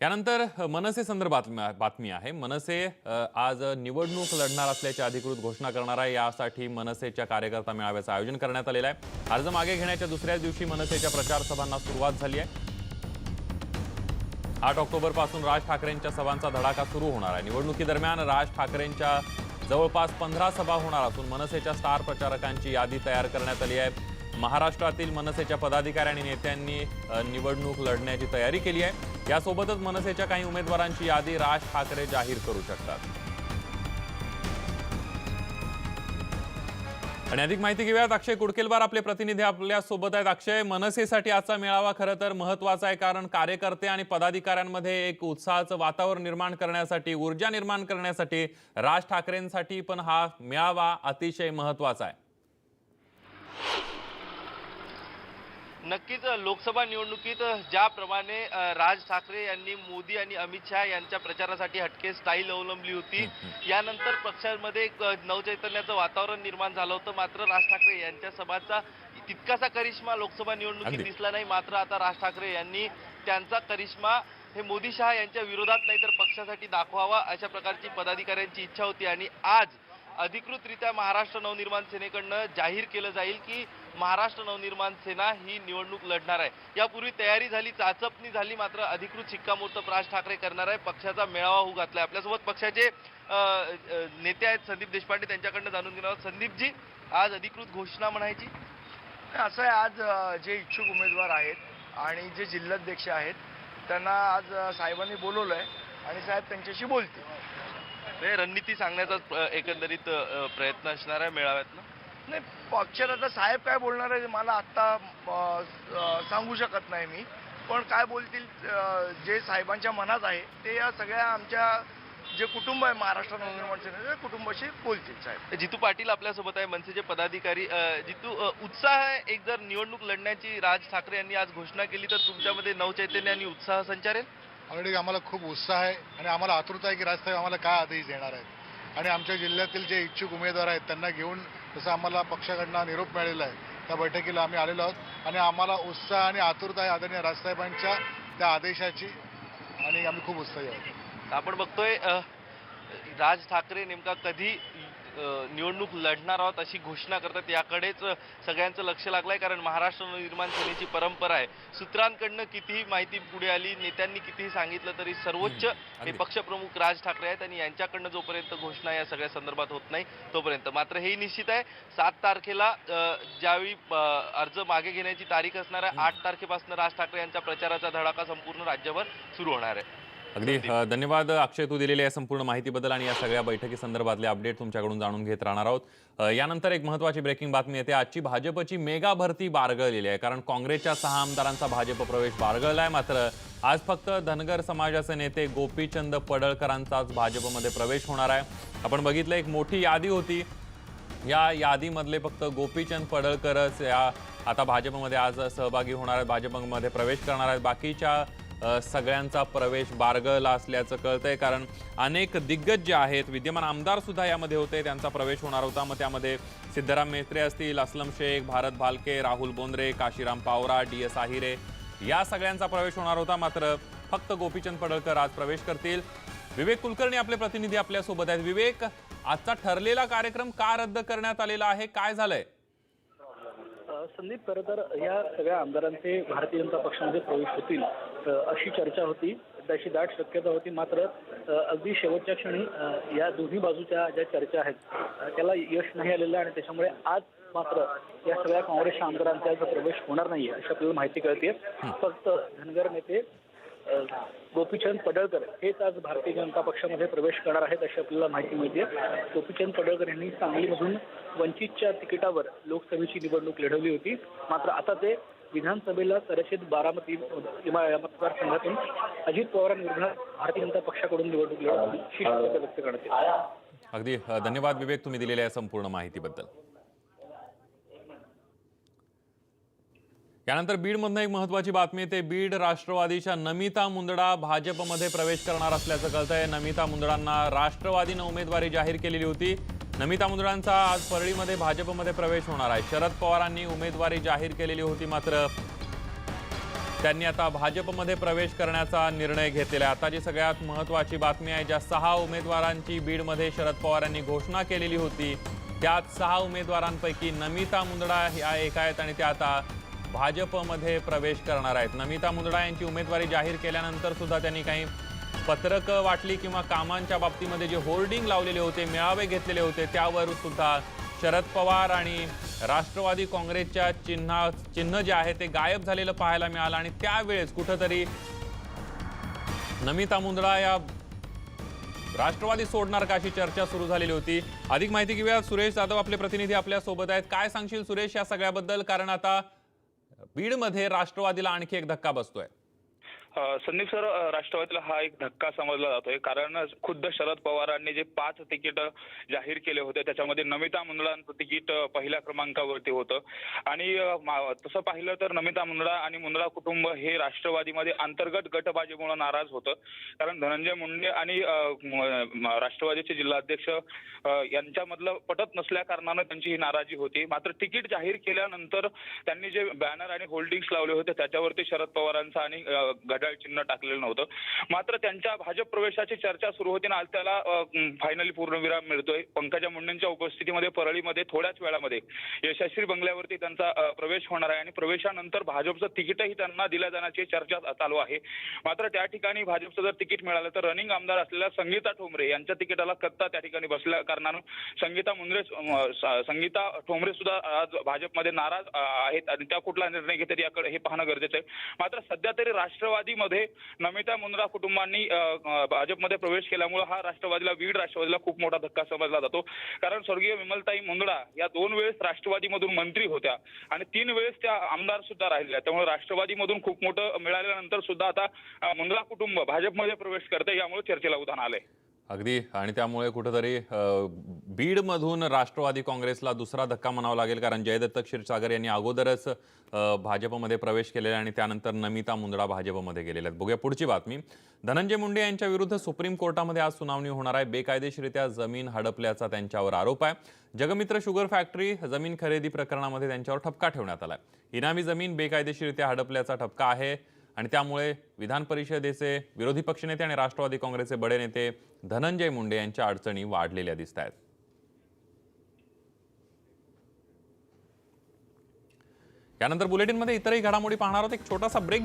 यानंतर मनसे संदर्भात बातमी आहे. मनसे आज निवडणूक लढणार असल्याची अधिकृत घोषणा करणार आहे. यासाठी मनसेच्या कार्यकर्ता मेळाव्याचं आयोजन करण्यात आलेलं आहे. अर्ज मागे घेण्याच्या दुसऱ्याच दिवशी मनसेच्या प्रचार सभांना सुरुवात झाली आहे. आठ ऑक्टोबरपासून राज ठाकरेंच्या सभांचा धडाका सुरू होणार आहे. निवडणुकीदरम्यान राज ठाकरेंच्या जवळपास पंधरा सभा होणार असून मनसेच्या स्टार प्रचारकांची यादी तयार करण्यात आली आहे. महाराष्ट्रातील मनसेच्या पदाधिकारी आणि नेत्यांनी निवडणूक लढण्याची तयारी केली आहे. यासोबतच मनसेच्या काही उमेदवारांची यादी राज ठाकरे जाहीर करू शकतात. आणि अधिक माहिती घेऊयात. अक्षय कुडकेलवार आपले प्रतिनिधी आपल्यासोबत आहेत. अक्षय मनसेसाठी आजचा मेळावा खरं तर महत्त्वाचा आहे कारण कार्यकर्ते आणि पदाधिकाऱ्यांमध्ये एक उत्साहाचं वातावरण निर्माण करण्यासाठी ऊर्जा निर्माण करण्यासाठी राज ठाकरेंसाठी पण हा मेळावा अतिशय महत्त्वाचा आहे. नक्कीच लोकसभा निवडणुकीत ज्याप्रमाणे राज ठाकरे यांनी मोदी आणि अमित शहा यांच्या प्रचारासाठी हटके स्टाईल अवलंबली होती यानंतर पक्षामध्ये एक नवचैतन्याचं वातावरण निर्माण झालं होतं. मात्र राज ठाकरे यांच्या सभाचा तितकासा करिश्मा लोकसभा निवडणुकीत. दिसला नाही. मात्र आता राज ठाकरे यांनी त्यांचा करिश्मा हे मोदी शहा यांच्या विरोधात नाही तर पक्षासाठी दाखवावा अशा प्रकारची पदाधिकाऱ्यांची इच्छा होती. आणि आज अधिकृतरित्या महाराष्ट्र नवनिर्माण सेनेकडनं जाहीर केलं जाईल की महाराष्ट्र नवनिर्माण सेना ही निवडणूक लढणार आहे. यापूर्वी तयारी झाली चाचपणी झाली मात्र अधिकृत शिक्कामोर्तब राज ठाकरे करणार आहे. पक्षाचा मेळावा होऊ घातलाय आपल्यासोबत. पक्षाचे नेते आहेत संदीप देशपांडे त्यांच्याकडनं जाणून घेणार आहोत. संदीपजी आज अधिकृत घोषणा म्हणायची? असं आहे आज जे इच्छुक उमेदवार आहेत आणि जे जिल्हाध्यक्ष आहेत त्यांना आज साहेबांनी बोलवलं आहे आणि साहेब त्यांच्याशी बोलतील. रणनीती सांगण्याचा एकंदरीत प्रयत्न असणार आहे मेळाव्यातनं. नाही पक्षात आता साहेब काय बोलणार आहे मला आत्ता सांगू शकत नाही मी. पण काय बोलतील जे साहेबांच्या मनात आहे ते या सगळ्या आमच्या जे कुटुंब आहे महाराष्ट्र नवनिर्माण सेनेचे कुटुंबाशी बोलतील साहेब. जितू पाटील आपल्यासोबत आहे मनसेचे पदाधिकारी. जितू उत्साह आहे एक जर निवडणूक लढण्याची राज ठाकरे यांनी आज घोषणा केली तर तुमच्यामध्ये नवचैतन्य आणि उत्साह संचारेल? ऑलरेडी आम्हाला खूप उत्साह आहे आणि आम्हाला आतुरता आहे की राजसाहेब आम्हाला काय आदेश देणार आहेत. आणि आमच्या जिल्ह्यातील जे इच्छुक उमेदवार आहेत त्यांना घेऊन जसं आम्हाला पक्षाकडनं निरोप मिळालेला आहे. त्या बैठकीला आम्ही आलेलो आहोत. आणि आम्हाला उत्साह आणि आतुरता आहे आदरणीय राजसाहेबांच्या त्या आदेशाची. आणि आम्ही खूप उत्साही आहोत. आपण बघतोय राज ठाकरे नेमका कधी निवडणूक लढणार आहोत अशी घोषणा करतात. याकडेच सगळ्यांचं लक्ष लागलंय कारण महाराष्ट्र नवनिर्माण सेनेची परंपरा आहे. सूत्रांकडनं कितीही माहिती पुढे आली नेत्यांनी कितीही सांगितलं तरी सर्वोच्च हे. पक्षप्रमुख राज ठाकरे आहेत आणि यांच्याकडनं जोपर्यंत घोषणा या सगळ्या संदर्भात होत नाही तोपर्यंत. मात्र हेही निश्चित आहे सात तारखेला ज्यावेळी अर्ज मागे घेण्याची तारीख असणार आहे आठ तारखेपासून राज ठाकरे यांच्या प्रचाराचा धडाका संपूर्ण राज्यभर सुरू होणार आहे. अगदी धन्यवाद अक्षय तू दिलेल्या या संपूर्ण माहितीबद्दल आणि या सगळ्या बैठकी संदर्भातले अपडेट तुमच्याकडून जाणून घेत राहणार आहोत. यानंतर एक महत्वाची ब्रेकिंग बातमी येते. आजची भाजपची मेगा भरती बारगळलेली आहे. कारण काँग्रेसच्या सहा आमदारांचा भाजप प्रवेश बारगळला आहे मात्र आज फक्त धनगर समाजाचे नेते गोपीचंद पडळकरांचाच भाजपमध्ये प्रवेश होणार आहे. आपण बघितलं एक मोठी यादी होती. या यादीमधले फक्त गोपीचंद पडळकरच या आता भाजपमध्ये आज सहभागी होणार आहेत भाजपमध्ये प्रवेश करणार आहेत. बाकीच्या सगळ्यांचा प्रवेश बारगळला असल्याचं कळतंय. कारण अनेक दिग्गज जे आहेत विद्यमान आमदार सुद्धा यामध्ये होते. त्यांचा प्रवेश होणार होता. मग त्यामध्ये सिद्धराम मेत्रे असतील असलम शेख भारत भालके राहुल बोंद्रे काशीराम पावरा डी एस आहिरे. या सगळ्यांचा प्रवेश होणार होता. मात्र फक्त गोपीचंद पडळकर आज प्रवेश करतील. विवेक कुलकर्णी आपले प्रतिनिधी आपल्यासोबत आहेत. विवेक आजचा ठरलेला कार्यक्रम का रद्द करण्यात आलेला आहे? काय झालंय? संदीप खरं तर या सगळ्या आमदारांचे भारतीय जनता पक्षामध्ये प्रवेश होतील अशी चर्चा होती. तशी दाट शक्यता होती मात्र अगदी शेवटच्या क्षणी या दोन्ही बाजूच्या ज्या चर्चा आहेत त्याला यश नाही आलेलं आणि त्याच्यामुळे आज मात्र या सगळ्या काँग्रेसच्या आमदारांचा प्रवेश होणार नाहीये अशी आपल्याला माहिती कळते फक्त धनगर नेते गोपीचंद पडळकर हेच आज भारतीय जनता पक्षामध्ये प्रवेश करणार आहेत अशी आपल्याला माहिती मिळते. गोपीचंद पडळकर यांनी सांगलीमधून वंचितच्या तिकिटावर लोकसभेची निवडणूक लढवली होती. मात्र आता ते विधानसभेला सरचित बारामती मतदारसंघातून अजित पवारांविरोधात भारतीय जनता पक्षाकडून निवडणूक लढवली व्यक्त करण्यात अगदी धन्यवाद विवेक तुम्ही दिलेल्या संपूर्ण माहितीबद्दल. यानंतर बीडमधनं एक महत्वाची बातमी येते. बीड राष्ट्रवादीच्या नमिता मुंदडा भाजपमध्ये प्रवेश करणार असल्याचं कळतंय. नमिता मुंदडांना राष्ट्रवादीनं उमेदवारी जाहीर केलेली होती. नमिता मुंदडांचा आज परळीमध्ये भाजपमध्ये प्रवेश होणार आहे. शरद पवारांनी उमेदवारी जाहीर केलेली होती मात्र त्यांनी आता भाजपमध्ये प्रवेश करण्याचा निर्णय घेतलेला आहे. आता जी सगळ्यात महत्त्वाची बातमी आहे ज्या सहा उमेदवारांची बीडमध्ये शरद पवार यांनी घोषणा केलेली होती त्यात सहा उमेदवारांपैकी नमिता मुंदडा या एक आहेत आणि त्या आता भाजपमध्ये प्रवेश करणार आहेत. नमिता मुंदडा यांची उमेदवारी जाहीर केल्यानंतर सुद्धा त्यांनी काही पत्रकं वाटली किंवा कामांच्या बाबतीमध्ये जे होर्डिंग लावलेले होते मेळावे घेतलेले होते त्यावर सुद्धा शरद पवार आणि राष्ट्रवादी काँग्रेसच्या चिन्हा चिन्ह जे आहे ते गायब झालेलं पाहायला मिळालं आणि त्यावेळेस कुठंतरी नमिता मुंदडा या राष्ट्रवादी सोडणार का अशी चर्चा सुरू झालेली होती. अधिक माहिती घेऊया. सुरेश जाधव आपले प्रतिनिधी आपल्यासोबत आहेत. काय सांगशील सुरेश या सगळ्याबद्दल? कारण आता बीडमध्ये राष्ट्रवादीला आणखी एक धक्का बसतोय. संदीप सर राष्ट्रवादीला हा एक धक्का समजला जातोय. कारण खुद्द शरद पवारांनी जे पाच तिकीट जाहीर केले होते त्याच्यामध्ये नमिता मुंदडांचं तिकीट पहिल्या क्रमांकावरती होतं. आणि तसं पाहिलं तर नमिता मुंदडा आणि मुंदडा कुटुंब हे राष्ट्रवादीमध्ये अंतर्गत गटबाजीमुळे नाराज होतं. कारण धनंजय मुंडे आणि राष्ट्रवादीचे जिल्हाध्यक्ष यांच्यामधलं पटत नसल्या कारणानं त्यांची ही नाराजी होती. मात्र तिकीट जाहीर केल्यानंतर त्यांनी जे बॅनर आणि होल्डिंग्स लावले होते त्याच्यावरती शरद पवारांचा आणि गट घड्याळ चिन्ह टाकलेलं नव्हतं. मात्र त्यांच्या भाजप प्रवेशाची चर्चा सुरू होती आणि आज त्याला फायनली पूर्णविराम मिळतोय. पंकजा मुंडेंच्या उपस्थितीमध्ये परळीमध्ये थोड्याच वेळामध्ये यशस्वी बंगल्यावरती त्यांचा प्रवेश होणार आहे. आणि प्रवेशानंतर भाजपचं तिकीटही त्यांना दिल्या जाण्याची चर्चा चालू आहे. मात्र त्या ठिकाणी भाजपचं जर तिकीट मिळालं तर रनिंग आमदार असलेल्या संगीता ठोंबरे यांच्या तिकिटाला कत्ता त्या ठिकाणी बसल्या कारणानं संगीता मुंद्रे संगीता ठोंबरे सुद्धा आज भाजपमध्ये नाराज आहेत. आणि त्या कुठला निर्णय घेतात याकडे हे पाहणं गरजेचं आहे. मात्र सध्या तरी राष्ट्रवादीमध्ये नमिता मुंद्रा कुटुंबांनी भाजपमध्ये प्रवेश केल्यामुळे हा राष्ट्रवादीला वीड राष्ट्रवादीला खूप मोठा धक्का समजला जातो. कारण स्वर्गीय विमलताई मुंद्रा या दोन वेळेस राष्ट्रवादीमधून मंत्री होत्या आणि तीन वेळेस त्या आमदार सुद्धा राहिल्या त्यामुळे राष्ट्रवादीमधून खूप मोठं मिळाल्यानंतर सुद्धा आता मुंद्रा कुटुंब भाजपमध्ये प्रवेश करते यामुळे चर्चेला उधाण आलंय. अगदी. आणि त्यामुळे कुठंतरी बीडमधून राष्ट्रवादी काँग्रेसला दुसरा धक्का म्हणावा लागेल कारण जयदत्त क्षीरसागर यांनी अगोदरच भाजपमध्ये प्रवेश केलेला आहे आणि त्यानंतर नमिता मुंदडा भाजपमध्ये गेलेल्या आहेत. बघूया पुढची बातमी. धनंजय मुंडे यांच्या विरुद्ध सुप्रीम कोर्टामध्ये आज सुनावणी होणार आहे. बेकायदेशीरित्या जमीन हडपल्याचा त्यांच्यावर आरोप आहे. जगमित्र शुगर फॅक्टरी जमीन खरेदी प्रकरणामध्ये त्यांच्यावर ठपका ठेवण्यात आला आहे इनामी जमीन बेकायदेशीरित्या हडपल्याचा ठपका आहे. आणि त्यामुळे विधान परिषदेचे विरोधी पक्षनेते आणि राष्ट्रवादी काँग्रेसचे बडे नेते धनंजय मुंडे यांच्या अडचणी वाढलेल्या दिसत आहेत. यानंतर बुलेटिनमध्ये इतरही घडामोडी पाहणार आहोत. एक छोटासा ब्रेक